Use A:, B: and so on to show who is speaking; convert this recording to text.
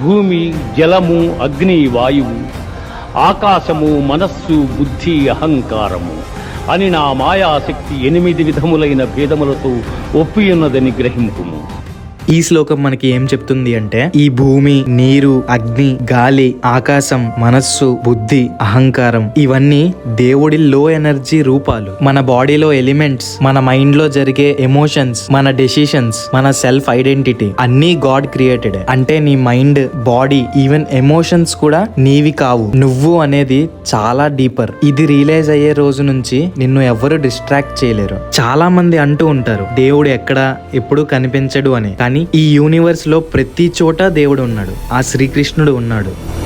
A: భూమి జలము అగ్ని వాయువు ఆకాశము మనస్సు బుద్ధి అహంకారము అని నా మాయాశక్తి ఎనిమిది విధములైన భేదములతో ఒప్పియున్నదని గ్రహింపుము.
B: ఈ శ్లోకం మనకి ఏం చెప్తుంది అంటే ఈ భూమి నీరు అగ్ని గాలి ఆకాశం మనస్సు బుద్ధి అహంకారం ఇవన్నీ దేవుడి లో ఎనర్జీ రూపాలు. మన బాడీలో ఎలిమెంట్స్ మన మైండ్లో జరిగే ఎమోషన్స్ మన డెసిషన్స్ మన సెల్ఫ్ ఐడెంటిటీ అన్ని గాడ్ క్రియేటెడ్. అంటే నీ మైండ్ బాడీ ఈవెన్ ఎమోషన్స్ కూడా నీవి కావు. నువ్వు అనేది చాలా డీపర్. ఇది రియలైజ్ అయ్యే రోజు నుంచి నిన్ను ఎవరు డిస్ట్రాక్ట్ చేయలేరు. చాలా మంది అంటూ ఉంటారు దేవుడు ఎక్కడ ఎప్పుడు కనిపించడు అని. కానీ ఈ యూనివర్స్లో ప్రతి చోట దేవుడు ఉన్నాడు. ఆ శ్రీకృష్ణుడు ఉన్నాడు.